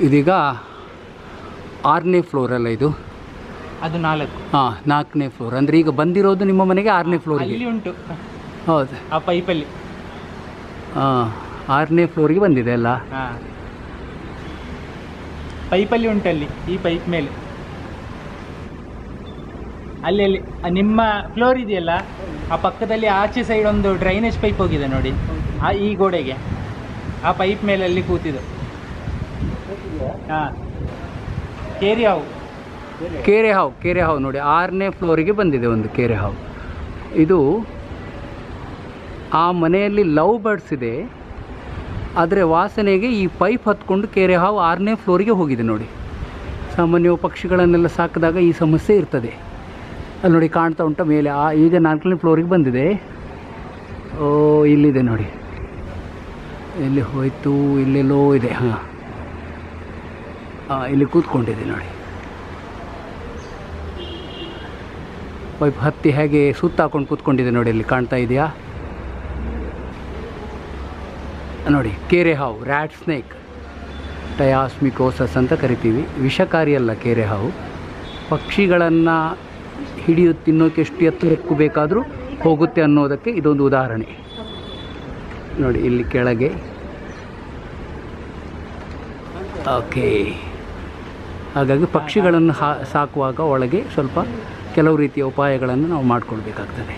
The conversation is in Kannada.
ಇದೀಗ ಆರನೇ ಫ್ಲೋರಲ್ಲ ಇದು? ಅದು ನಾಲ್ಕು. ಹಾಂ ನಾಲ್ಕನೇ ಫ್ಲೋರ್ ಅಂದರೆ ಈಗ ಬಂದಿರೋದು ನಿಮ್ಮ ಮನೆಗೆ ಆರನೇ ಫ್ಲೋರ್ ಅಲ್ಲಿ ಉಂಟು. ಹೌದು. ಆ ಪೈಪಲ್ಲಿ. ಹಾಂ ಆರನೇ ಫ್ಲೋರಿಗೆ ಬಂದಿದೆ ಅಲ್ಲ? ಹಾ. ಪೈಪಲ್ಲಿ ಉಂಟಲ್ಲಿ ಈ ಪೈಪ್ ಮೇಲೆ. ಅಲ್ಲಿ ಅಲ್ಲಿ ನಿಮ್ಮ ಫ್ಲೋರ್ ಇದೆಯಲ್ಲ ಆ ಪಕ್ಕದಲ್ಲಿ ಆಚೆ ಸೈಡ್ ಒಂದು ಡ್ರೈನೇಜ್ ಪೈಪ್ ಹೋಗಿದೆ ನೋಡಿ ಆ ಈ ಗೋಡೆಗೆ. ಆ ಪೈಪ್ ಮೇಲೆ ಅಲ್ಲಿ ಕೂತಿದ್ದು. ಹಾ. ಕೇರಿ ಹಾವು ಕೇರೆ ಹಾವು ಕೇರೆ ಹಾವು ನೋಡಿ, ಆರನೇ ಫ್ಲೋರಿಗೆ ಬಂದಿದೆ ಒಂದು ಕೇರೆ ಹಾವು ಇದು ಆ ಮನೆಯಲ್ಲಿ ಲವ್ ಬರ್ಡ್ಸ್ ಇದೆ. ಆದರೆ ವಾಸನೆಗೆ ಈ ಪೈಪ್ ಹತ್ಕೊಂಡು ಕೇರೆ ಹಾವು ಆರನೇ ಫ್ಲೋರಿಗೆ ಹೋಗಿದೆ ನೋಡಿ. ಸಾಮಾನ್ಯ ಪಕ್ಷಿಗಳನ್ನೆಲ್ಲ ಸಾಕಿದಾಗ ಈ ಸಮಸ್ಯೆ ಇರ್ತದೆ. ಅಲ್ಲಿ ನೋಡಿ ಕಾಣ್ತಾ ಉಂಟ ಮೇಲೆ, ಆ ಈಗ ನಾಲ್ಕನೇ ಫ್ಲೋರಿಗೆ ಬಂದಿದೆ. ಓ, ಇಲ್ಲಿದೆ ನೋಡಿ. ಎಲ್ಲಿ ಹೋಯ್ತು, ಇಲ್ಲೆಲ್ಲೋ ಇದೆ ಹಾಂ ಹಾಂ. ಇಲ್ಲಿ ಕೂತ್ಕೊಂಡಿದೆ ನೋಡಿ. ಪೈಪ್ ಹತ್ತಿ ಹೇಗೆ ಸುತ್ತ ಹಾಕೊಂಡು ಕೂತ್ಕೊಂಡಿದೆ ನೋಡಿ ಇಲ್ಲಿ ಕಾಣ್ತಾ ಇದೆಯಾ? ನೋಡಿ ಕೆರೆ ಹಾವು ರ್ಯಾಟ್ ಸ್ನೇಕ್ ಟಯಾಸ್ಮಿಕೋಸಸ್ ಅಂತ ಕರಿತೀವಿ. ವಿಷಕಾರಿ ಅಲ್ಲ ಕೆರೆ ಹಾವು ಪಕ್ಷಿಗಳನ್ನು ಹಿಡಿಯು, ತಿನ್ನೋಕೆ ಎಷ್ಟು ಎತ್ತರಕ್ಕೂ ಬೇಕಾದರೂ ಹೋಗುತ್ತೆ ಅನ್ನೋದಕ್ಕೆ ಇದೊಂದು ಉದಾಹರಣೆ. ನೋಡಿ, ಇಲ್ಲಿ ಕೆಳಗೆ. ಓಕೆ ಹಾಗಾಗಿ ಪಕ್ಷಿಗಳನ್ನು ಹಾ ಸಾಕುವಾಗ ಒಳಗೆ ಸ್ವಲ್ಪ ಕೆಲವು ರೀತಿಯ ಉಪಾಯಗಳನ್ನು ನಾವು ಮಾಡಿಕೊಳ್ಬೇಕಾಗ್ತದೆ.